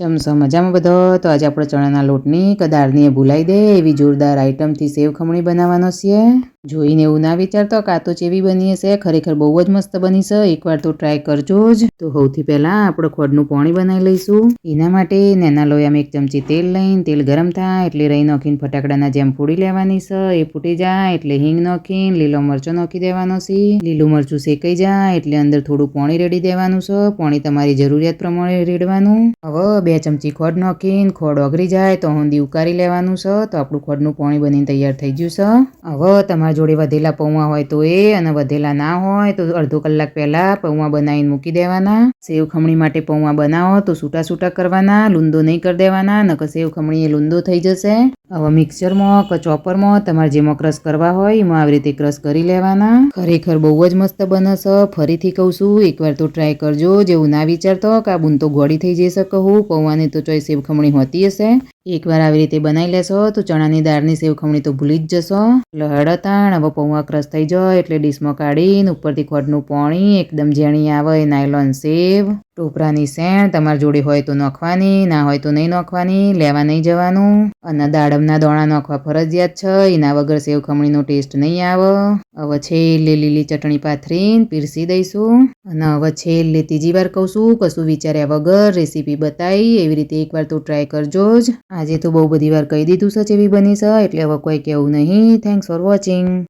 ચમચો મજામાં બધો? તો આજે આપણે ચણાના લોટની કે એ ભૂલાઈ દે, એવી જોરદાર આઈટમથી સેવ ખમણી બનાવવાનો છે. જોઈને એવું ના વિચારતો કાં તો ચેવી બની હશે, ખરેખર બહુ જ મસ્ત બની છે. એકવાર તો ટ્રાય કરજો જ. તો સૌથી પહેલાં આપણે ખોડનું પાણી બનાવી લઈશું. એના માટે નેના લોયામાં એક ચમચી તેલ લઈને, તેલ ગરમ થાય એટલે રહી નાખીને ફટાકડાના જેમ ફોડી લેવાની છે. એ ફૂટી જાય એટલે હિંગ નાખીને, લીલો મરચો નાખી દેવાનો છે. લીલું મરચું શેકાઈ જાય એટલે અંદર થોડું પાણી રેડી દેવાનું છે. પાણી તમારી જરૂરિયાત પ્રમાણે રેડવાનું. હવે બે ચમચી ખોડ નાખીને, ખોડ ઓગળી જાય તો હંધી ઉકાળી લેવાનું છે તો આપણું ખોડનું પાણી બનીને તૈયાર થઈ ગયું છે હવે તમારા જોડે વધેલા પૌવા હોય તો એ અને વધેલા ના હોય તો અડધો કલાક પહેલા પૌવા બનાવીને મૂકી દેવાના. સેવ ખમણી માટે પૌવા બનાવો તો છૂટા છૂટા કરવાના, લૂંદો નહીં કરી દેવાના, નકર સેવ ખમણી એ લૂંદો થઈ જશે. હવે મિક્સરમાં કે ચોપરમાં તમારે જેમાં ક્રશ કરવા હોય, એમાં આવી રીતે ક્રશ કરી લેવાના. ખરેખર બહુ જ મસ્ત છે. ફરીથી કહું છું, એકવાર તો ટ્રાય કરજો. જેવું ના વિચારતો કે આ બૂન તો ગોળી થઈ જશે કહું પૌવાની તો ચોઈ સેવ ખમણી હોતી હશે. એકવાર આવી રીતે બનાવી લેશો, તો ચણાની દાળની સેવ ખમણી તો ભૂલી જ જશો. એટલે હળતાણ હવે પૌવા ક્રશ થઈ જાય એટલે ડીશમાં કાઢીને ઉપરથી ખોટનું પાણી, એકદમ ઝેણી આવે, નાયલોન સેવ, ટોપરાની સેણ તમારી જોડે હોય તો નાખવાની, ના હોય તો નહીં નોખવાની, લેવા નહીં જવાનું. અને દાડમના દોણા નોખવા ફરજિયાત છે, એના વગર સેવ ખમણીનો ટેસ્ટ નહીં આવે. હવે છેલ્લે લીલી ચટણી પાથરીને પીરસી દઈશું. અને હવે છેલ્લે ત્રીજી વાર કહું છું, કશું વિચાર્યા વગર રેસીપી બતાવી, એવી રીતે એકવાર તો ટ્રાય કરજો જ. આજે તો બહુ બધી વાર કહી દીધું છે જેવી બની છે, એટલે હવે કોઈ કહેવું નહીં. Thanks for watching